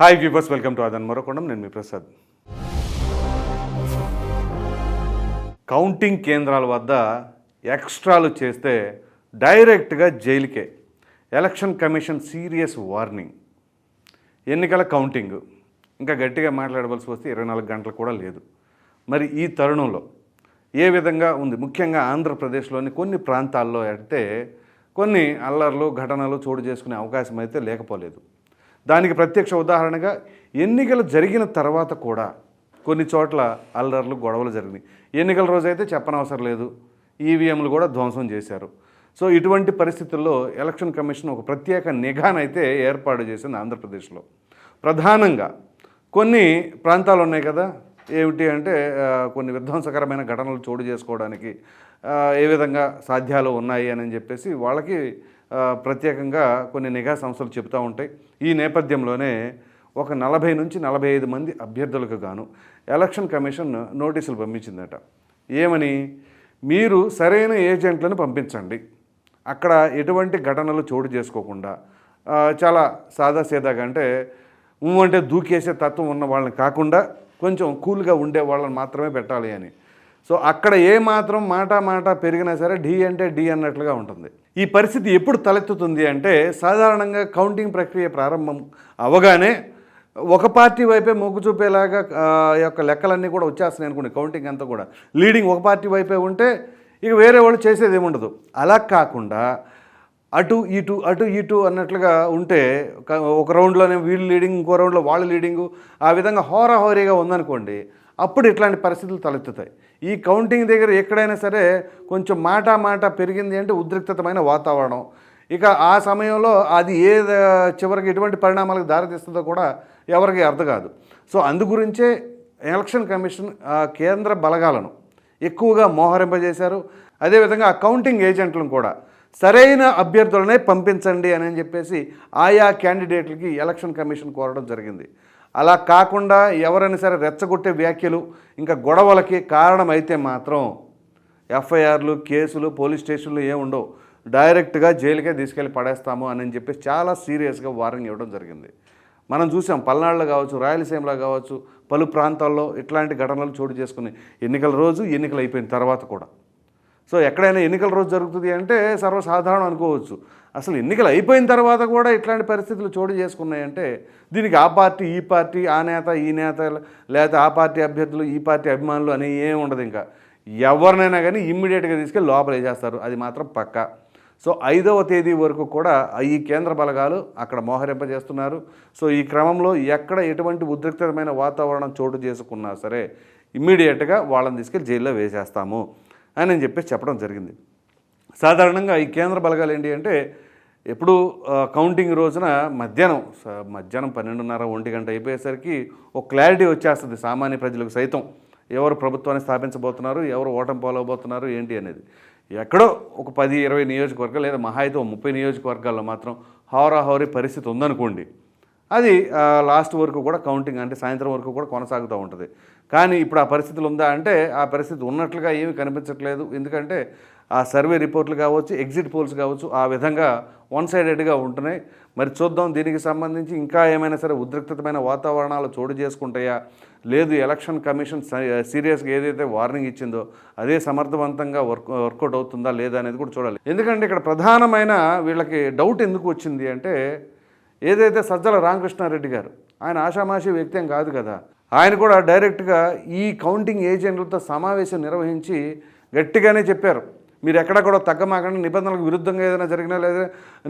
Hi viewers welcome to అదన్ మరొకొండం. నేను మీ ప్రసాద్. కౌంటింగ్ కేంద్రాల వద్ద ఎక్స్ట్రాలు చేస్తే డైరెక్ట్గా జైలుకే. Election commission serious warning. ఎన్నికల కౌంటింగ్. ఇంకా గట్టిగా మాట్లాడవలసి వస్తే ఇరవై నాలుగు గంటలు కూడా లేదు. మరి ఈ తరుణంలో ఏ విధంగా ఉంది? ముఖ్యంగా ఆంధ్రప్రదేశ్లోని కొన్ని ప్రాంతాల్లో అయితే కొన్ని అల్లర్లు ఘటనలు చోటు చేసుకునే అవకాశం అయితే లేకపోలేదు. దానికి ప్రత్యక్ష ఉదాహరణగా ఎన్నికలు జరిగిన తర్వాత కూడా కొన్ని చోట్ల అల్లర్లు గొడవలు జరిగినాయి. ఎన్నికల రోజైతే చెప్పనవసరం లేదు. ఈవీఎంలు కూడా ధ్వంసం చేశారు. సో ఇటువంటి పరిస్థితుల్లో ఎలక్షన్ కమిషన్ ఒక ప్రత్యేక నిఘానైతే ఏర్పాటు చేసింది ఆంధ్రప్రదేశ్లో. ప్రధానంగా కొన్ని ప్రాంతాలు ఉన్నాయి కదా ఏమిటి అంటే కొన్ని విధ్వంసకరమైన ఘటనలు చోటు చేసుకోవడానికి ఏ విధంగా సాధ్యాలు ఉన్నాయి అని చెప్పేసి వాళ్ళకి ప్రత్యేకంగా కొన్ని నిఘా సంస్థలు చెబుతూ ఉంటాయి. ఈ నేపథ్యంలోనే ఒక నలభై నుంచి నలభై ఐదు మంది అభ్యర్థులకు గాను ఎలక్షన్ కమిషన్ నోటీసులు పంపించిందట. ఏమని? మీరు సరైన ఏజెంట్లను పంపించండి. అక్కడ ఎటువంటి ఘటనలు చోటు చేసుకోకుండా చాలా సాదాసీదాగా అంటే అంటే దూకేసే తత్వం ఉన్న వాళ్ళని కాకుండా కొంచెం కూల్గా ఉండే వాళ్ళని మాత్రమే పెట్టాలి అని. సో అక్కడ ఏ మాత్రం మాట మాట పెరిగినా సరే ఢీ అంటే ఢీ అన్నట్లుగా ఉంటుంది. ఈ పరిస్థితి ఎప్పుడు తలెత్తుతుంది అంటే సాధారణంగా కౌంటింగ్ ప్రక్రియ ప్రారంభం అవగానే ఒక పార్టీ వైపే మొగ్గు చూపేలాగా యొక్క లెక్కలన్నీ కూడా వచ్చేస్తున్నాయి అనుకోండి కౌంటింగ్ అంతా కూడా. లీడింగ్ ఒక పార్టీ వైపే ఉంటే ఇక వేరే వాళ్ళు చేసేది ఏముండదు. అలా కాకుండా అటు ఇటు అటు ఇటు అన్నట్లుగా ఉంటే ఒక- రౌండ్లోనే వీళ్ళు లీడింగ్ ఇంకో రౌండ్లో వాళ్ళు లీడింగు ఆ విధంగా హోరాహోరీగా ఉందనుకోండి అప్పుడు ఇట్లాంటి పరిస్థితులు తలెత్తుతాయి. ఈ కౌంటింగ్ దగ్గర ఎక్కడైనా సరే కొంచెం మాట మాట పెరిగింది అంటే ఉద్రిక్తమైన వాతావరణం. ఇక ఆ సమయంలో అది ఏ చివరికి ఎటువంటి పరిణామాలకు దారితీస్తుందో కూడా ఎవరికి అర్థం కాదు. సో అందు గురించే ఎలక్షన్ కమిషన్ కేంద్ర బలగాలను ఎక్కువగా మోహరింపజేశారు. అదేవిధంగా ఆ కౌంటింగ్ ఏజెంట్లను కూడా సరైన అభ్యర్థులనే పంపించండి అని చెప్పేసి ఆయా క్యాండిడేట్లకి ఎలక్షన్ కమిషన్ కోరడం జరిగింది. అలా కాకుండా ఎవరైనా సరే రెచ్చగొట్టే వ్యాఖ్యలు ఇంకా గొడవలకి కారణమైతే మాత్రం ఎఫ్ఐఆర్లు కేసులు పోలీస్ స్టేషన్లు ఏమి ఉండవు. డైరెక్ట్గా జైలుకే తీసుకెళ్ళి పడేస్తాము అని చెప్పేసి చాలా సీరియస్గా వార్నింగ్ ఇవ్వడం జరిగింది. మనం చూసాం పల్నాడులో కావచ్చు రాయలసీమలో కావచ్చు పలు ప్రాంతాల్లో ఇట్లాంటి ఘటనలు చోటు చేసుకుని ఎన్నికల రోజు ఎన్నికలు అయిపోయిన తర్వాత కూడా. సో ఎక్కడైనా ఎన్నికల రోజు జరుగుతుంది అంటే సర్వసాధారణం అనుకోవచ్చు. అసలు ఎన్నికలు అయిపోయిన తర్వాత కూడా ఇట్లాంటి పరిస్థితులు చోటు చేసుకున్నాయంటే దీనికి ఆ పార్టీ ఈ పార్టీ ఆ నేత ఈ నేత లేకపోతే ఆ పార్టీ అభ్యర్థులు ఈ పార్టీ అభిమానులు అని ఏమి ఉండదు ఇంకా. ఎవరినైనా కానీ ఇమ్మీడియట్గా తీసుకెళ్ళి లోపల వేసేస్తారు. అది మాత్రం పక్కా. సో ఐదవ తేదీ వరకు కూడా ఈ కేంద్ర బలగాలు అక్కడ మోహరింపజేస్తున్నారు. సో ఈ క్రమంలో ఎక్కడ ఎటువంటి ఉద్రిక్తమైన వాతావరణం చోటు చేసుకున్నా సరే ఇమ్మీడియట్గా వాళ్ళని తీసుకెళ్ళి జైల్లో వేసేస్తాము. అని నేను చెప్పేసి చెప్పడం జరిగింది. సాధారణంగా ఈ కేంద్ర బలగాలు ఏంటి అంటే ఎప్పుడు కౌంటింగ్ రోజున మధ్యాహ్నం స- మధ్యాహ్నం పన్నెండున్నర ఒంటి గంట అయిపోయేసరికి ఒక క్లారిటీ వచ్చేస్తుంది సామాన్య ప్రజలకు సైతం. ఎవరు ప్రభుత్వాన్ని స్థాపించబోతున్నారు ఎవరు ఓటమి పోలవబోతున్నారు ఏంటి అనేది. ఎక్కడో ఒక పది ఇరవై నియోజకవర్గాలు లేదా మహా అయితే ముప్పై నియోజకవర్గాల్లో మాత్రం హోరాహోరీ పరిస్థితి ఉందనుకోండి అది లాస్ట్ వరకు కూడా కౌంటింగ్ అంటే సాయంత్రం వరకు కూడా కొనసాగుతూ ఉంటుంది. కానీ ఇప్పుడు ఆ పరిస్థితులు ఉందా అంటే ఆ పరిస్థితి ఉన్నట్లుగా ఏమీ కనిపించట్లేదు. ఎందుకంటే ఆ సర్వే రిపోర్ట్లు కావచ్చు ఎగ్జిట్ పోల్స్ కావచ్చు ఆ విధంగా వన్ సైడెడ్గా ఉంటున్నాయి. మరి చూద్దాం దీనికి సంబంధించి ఇంకా ఏమైనా సరే ఉద్రిక్తమైన వాతావరణాలు చోటు చేసుకుంటాయా? లేదు ఎలక్షన్ కమిషన్ సీరియస్గా ఏదైతే వార్నింగ్ ఇచ్చిందో అదే సమర్థవంతంగా వర్క్ వర్కౌట్ అవుతుందా లేదా అనేది కూడా చూడాలి. ఎందుకంటే ఇక్కడ ప్రధానమైన వీళ్ళకి డౌట్ ఎందుకు వచ్చింది అంటే ఏదైతే సజ్జల రామకృష్ణారెడ్డి గారు ఆయన ఆషామాషి వ్యక్తి కాదు కదా ఆయన కూడా డైరెక్ట్గా ఈ కౌంటింగ్ ఏజెంట్లతో సమావేశం నిర్వహించి గట్టిగానే చెప్పారు. మీరు ఎక్కడ కూడా తగ్గమాకండి నిబంధనలకు విరుద్ధంగా ఏదైనా జరిగినా లేదా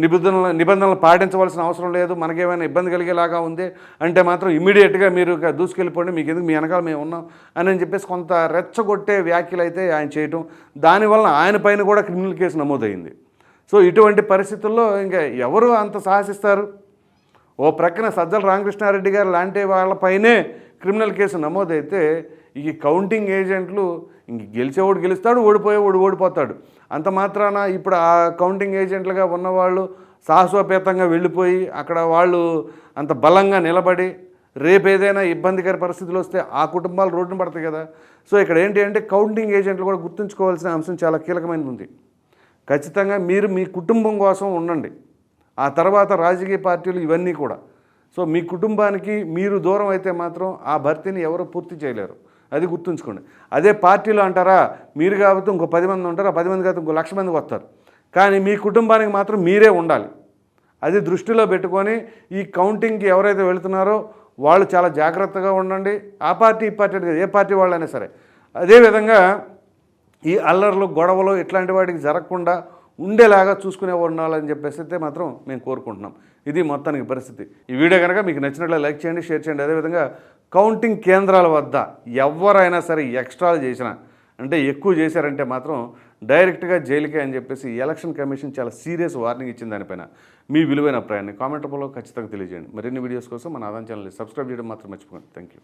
నిబంధనలు నిబంధనలు పాటించవలసిన అవసరం లేదు మనకేమైనా ఇబ్బంది కలిగేలాగా ఉంది అంటే మాత్రం ఇమీడియట్గా మీరు దూసుకెళ్ళిపోండి మీకు ఎందుకు మీ వెనకాల మేము ఉన్నాం అని అని చెప్పేసి కొంత రెచ్చగొట్టే వ్యాఖ్యలు అయితే ఆయన చేయటం దానివల్ల ఆయన పైన కూడా క్రిమినల్ కేసు నమోదైంది. సో ఇటువంటి పరిస్థితుల్లో ఇంకా ఎవరు అంత సాహసిస్తారు? ఓ ప్రక్కన సజ్జల రామకృష్ణారెడ్డి గారు లాంటి వాళ్ళపైనే క్రిమినల్ కేసు నమోదైతే ఈ కౌంటింగ్ ఏజెంట్లు ఇంక గెలిచేవాడు గెలుస్తాడు ఓడిపోయేవాడు ఓడిపోతాడు. అంత మాత్రాన ఇప్పుడు ఆ కౌంటింగ్ ఏజెంట్లుగా ఉన్నవాళ్ళు సాహసోపేతంగా వెళ్ళిపోయి అక్కడ వాళ్ళు అంత బలంగా నిలబడి రేపు ఏదైనా ఇబ్బందికర పరిస్థితులు వస్తే ఆ కుటుంబాలు రోడ్డున పడతాయి కదా. సో ఇక్కడ ఏంటి అంటే కౌంటింగ్ ఏజెంట్లు కూడా గుర్తుంచుకోవాల్సిన అంశం చాలా కీలకమైనది ఉంది. ఖచ్చితంగా మీరు మీ కుటుంబం కోసం ఉండండి. ఆ తర్వాత రాజకీయ పార్టీలు ఇవన్నీ కూడా. సో మీ కుటుంబానికి మీరు దూరం అయితే మాత్రం ఆ భర్తీని ఎవరు పూర్తి చేయలేరు. అది గుర్తుంచుకోండి. అదే పార్టీలో అంటారా మీరు కాబట్టి ఇంకో పది మంది ఉంటారు ఆ పది మంది కాబట్టి ఇంకో లక్ష మంది వస్తారు. కానీ మీ కుటుంబానికి మాత్రం మీరే ఉండాలి. అది దృష్టిలో పెట్టుకొని ఈ కౌంటింగ్కి ఎవరైతే వెళుతున్నారో వాళ్ళు చాలా జాగ్రత్తగా ఉండండి. ఆ పార్టీ ఈ పార్టీ ఏ పార్టీ వాళ్ళైనా సరే. అదేవిధంగా ఈ అల్లర్లు గొడవలు ఇట్లాంటి వాటికి జరగకుండా ఉండేలాగా చూసుకునే ఉండాలని చెప్పేసి అయితే మాత్రం మేము కోరుకుంటున్నాం. ఇది మొత్తానికి పరిస్థితి. ఈ వీడియో కనుక మీకు నచ్చినట్లు లైక్ చేయండి షేర్ చేయండి. అదేవిధంగా కౌంటింగ్ కేంద్రాల వద్ద ఎవరైనా సరే ఎక్స్ట్రాలు చేసినా అంటే ఎక్కువ చేశారంటే మాత్రం డైరెక్ట్గా జైలుకే అని చెప్పేసి ఎలక్షన్ కమిషన్ చాలా సీరియస్ వార్నింగ్ ఇచ్చిన దానిపైన మీ విలువైన అభిప్రాయాన్ని కామెంట్ రూపంలో ఖచ్చితంగా తెలియజేయండి. మరిన్ని వీడియోస్ కోసం మన ఆదాయం ఛానల్ని సబ్స్క్రైబ్ చేయడం మాత్రం మర్చిపోకండి. Thank you